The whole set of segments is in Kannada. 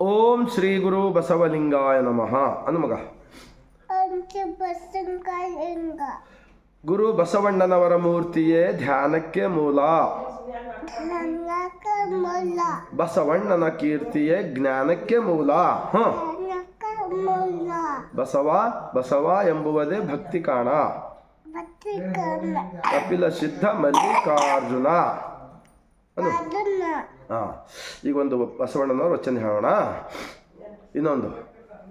ಓಂ ಶ್ರೀ ಗುರು ಬಸವಲಿಂಗಾಯ ನಮಃ. ಅನುಮಗ ಗುರು ಬಸವಣ್ಣನವರ ಮೂರ್ತಿಯೇ ಧ್ಯಾನಕ್ಕೆ ಮೂಲ. ಬಸವಣ್ಣನ ಕೀರ್ತಿಯೇ ಜ್ಞಾನಕ್ಕೆ ಮೂಲ. ಹ. ಬಸವ ಬಸವ ಎಂಬುವುದೇ ಭಕ್ತಿ ಕಾಣ. ಕಪಿಲ ಸಿದ್ಧ ಮಲ್ಲಿಕಾರ್ಜುನ. ಹಾ. ಈಗ ಒಂದು ಬಸವಣ್ಣನವರು ವಚನ ಹೇಳೋಣ. ಇನ್ನೊಂದು.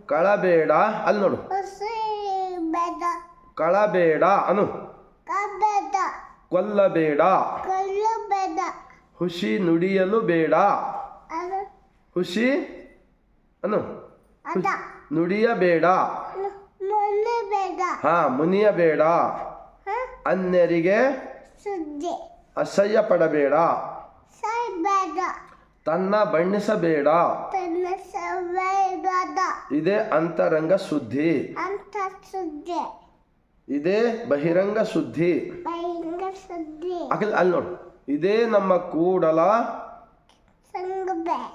ಕಳಬೇಡ ಅಲ್ಲಿ ನೋಡು. ಕಳಬೇಡ ಅನು. ಕೊಲ್ಲಬೇಡ ಹುಷಿ ನುಡಿಯಲು ಬೇಡ. ಹುಷಿ ಅನು. ನುಡಿಯ ನುಡಿಯಬೇಡ ಹಾ ಮುನಿಯಬೇಡ ಬೇಡ. ಅನ್ಯರಿಗೆ ಅಸಹ್ಯ ಪಡಬೇಡ ತನ್ನ ಬಣ್ಣಿಸಬೇಡ. ಇದೇ ಅಂತರಂಗ ಶುದ್ಧಿ ಇದೇ ಬಹಿರಂಗ ಶುದ್ಧಿ ಅಲ್ಲಿ ನೋಡು. ಇದೇ ನಮ್ಮ ಕೂಡಲ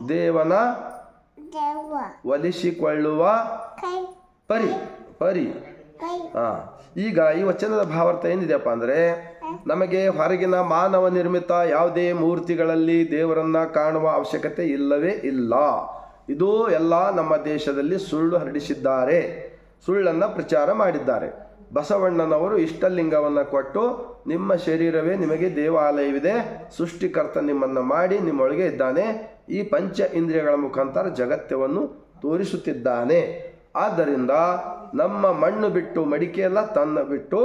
ದೇವನ ದೇವ. ಒಲಿಸಿಕೊಳ್ಳುವ ಪರಿ. ಪರಿ. ಹಾ ಈಗ ಈ ವಚನದ ಭಾವಾರ್ಥ ಏನಿದೆಯಪ್ಪ ಅಂದ್ರೆ ನಮಗೆ ಹೊರಗಿನ ಮಾನವ ನಿರ್ಮಿತ ಯಾವುದೇ ಮೂರ್ತಿಗಳಲ್ಲಿ ದೇವರನ್ನ ಕಾಣುವ ಅವಶ್ಯಕತೆ ಇಲ್ಲವೇ ಇಲ್ಲ. ಇದು ಎಲ್ಲ ನಮ್ಮ ದೇಶದಲ್ಲಿ ಸುಳ್ಳು ಹರಡಿಸಿದ್ದಾರೆ. ಸುಳ್ಳನ್ನ ಪ್ರಚಾರ ಮಾಡಿದ್ದಾರೆ. ಬಸವಣ್ಣನವರು ಇಷ್ಟಲಿಂಗವನ್ನು ಕೊಟ್ಟು, ನಿಮ್ಮ ಶರೀರವೇ ನಿಮಗೆ ದೇವಾಲಯವಿದೆ, ಸೃಷ್ಟಿಕರ್ತ ನಿಮ್ಮನ್ನು ಮಾಡಿ ನಿಮ್ಮೊಳಗೆ ಇದ್ದಾನೆ, ಈ ಪಂಚ ಇಂದ್ರಿಯಗಳ ಮುಖಾಂತರ ಜಗತ್ಯವನ್ನು ತೋರಿಸುತ್ತಿದ್ದಾನೆ. ಆದ್ದರಿಂದ ನಮ್ಮ ಮಣ್ಣು ಬಿಟ್ಟು ಮಡಿಕೆಯಲ್ಲ, ತನ್ನ ಬಿಟ್ಟು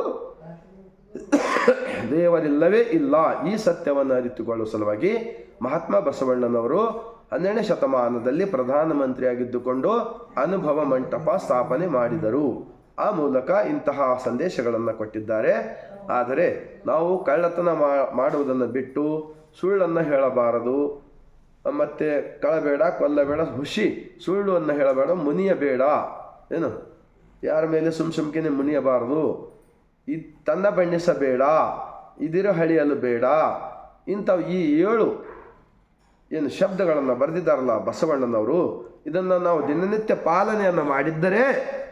ದೇವರಿಲ್ಲವೇ ಇಲ್ಲ ಈ ಸತ್ಯವನ್ನು ಅರಿತುಕೊಳ್ಳುವ ಸಲುವಾಗಿ ಮಹಾತ್ಮ ಬಸವಣ್ಣನವರು ಹನ್ನೆರಡನೇ ಶತಮಾನದಲ್ಲಿ ಪ್ರಧಾನಮಂತ್ರಿಯಾಗಿದ್ದುಕೊಂಡು ಅನುಭವ ಮಂಟಪ ಸ್ಥಾಪನೆ ಮಾಡಿದರು. ಆ ಮೂಲಕ ಇಂತಹ ಸಂದೇಶಗಳನ್ನು ಕೊಟ್ಟಿದ್ದಾರೆ. ಆದರೆ ನಾವು ಕಳ್ಳತನ ಮಾಡುವುದನ್ನು ಬಿಟ್ಟು ಸುಳ್ಳನ್ನು ಹೇಳಬಾರದು. ಮತ್ತೆ ಕಳಬೇಡ, ಕೊಲ್ಲಬೇಡ, ಹುಷಿ ಸುಳ್ಳುವನ್ನು ಹೇಳಬೇಡ ಮುನಿಯಬೇಡ. ಏನು? ಯಾರ ಮೇಲೆ ಸುಮ್ ಸುಮ್ಕೆನೆ ಮುನಿಯಬಾರದು? ಈ ತನ್ನ ಬಣ್ಣಿಸಬೇಡ. ಇದಿರ ಹಳಿಯಲು ಬೇಡ. ಇಂಥವು ಈ ಏಳು ಏನು ಶಬ್ದಗಳನ್ನು ಬರೆದಿದ್ದಾರಲ್ಲ ಬಸವಣ್ಣನವರು, ಇದನ್ನು ನಾವು ದಿನನಿತ್ಯ ಪಾಲನೆಯನ್ನು ಮಾಡಿದ್ದರೆ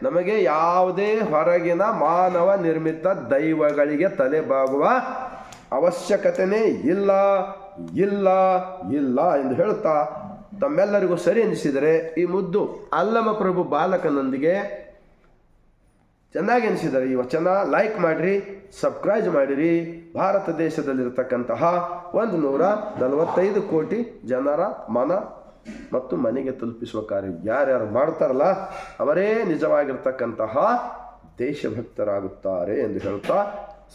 ನಮಗೆ ಯಾವುದೇ ಹೊರಗಿನ ಮಾನವ ನಿರ್ಮಿತ ದೈವಗಳಿಗೆ ತಲೆಬಾಗುವ ಅವಶ್ಯಕತೆನೇ ಇಲ್ಲ ಇಲ್ಲ ಇಲ್ಲ ಎಂದು ಹೇಳುತ್ತಾ ತಮ್ಮೆಲ್ಲರಿಗೂ ಸರಿ ಎನಿಸಿದರೆ ಈ ಮುದ್ದು ಅಲ್ಲಮ ಪ್ರಭು ಬಾಲಕನೊಂದಿಗೆ ಚೆನ್ನಾಗಿ ಅನಿಸಿದರೆ ಈ ವಚನ ಲೈಕ್ ಮಾಡಿರಿ ಸಬ್ಸ್ಕ್ರೈಬ್ ಮಾಡಿರಿ. ಭಾರತ ದೇಶದಲ್ಲಿರತಕ್ಕಂತಹ ಒಂದು ನೂರ ನಲವತ್ತೈದು ಕೋಟಿ ಜನರ ಮನ ಮತ್ತು ಮನೆಗೆ ತಲುಪಿಸುವ ಕಾರ್ಯ ಯಾರ್ಯಾರು ಮಾಡ್ತಾರಲ್ಲ, ಅವರೇ ನಿಜವಾಗಿರ್ತಕ್ಕಂತಹ ದೇಶಭಕ್ತರಾಗುತ್ತಾರೆ ಎಂದು ಹೇಳುತ್ತಾ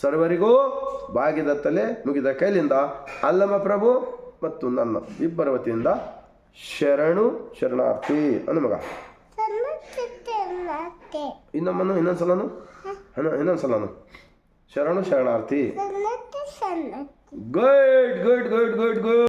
ಸರ್ವರಿಗೂ ಬಾಗಿದ ತಲೆ ಮುಗಿದ ಕೈಲಿಂದ ಅಲ್ಲಮ ಪ್ರಭು ಮತ್ತು ನನ್ನ ಇಬ್ಬರ ವತಿಯಿಂದ ಶರಣು ಶರಣಾರ್ಥಿ ಅನುಮಗ. ಇನ್ನೊಮ್ಮನು ಇನ್ನೊಂದು ಸಲನು? ಶರಣು ಶರಣಾರ್ಥಿ. ಶರಣು ಶರಣಾರ್ತಿ good good good good good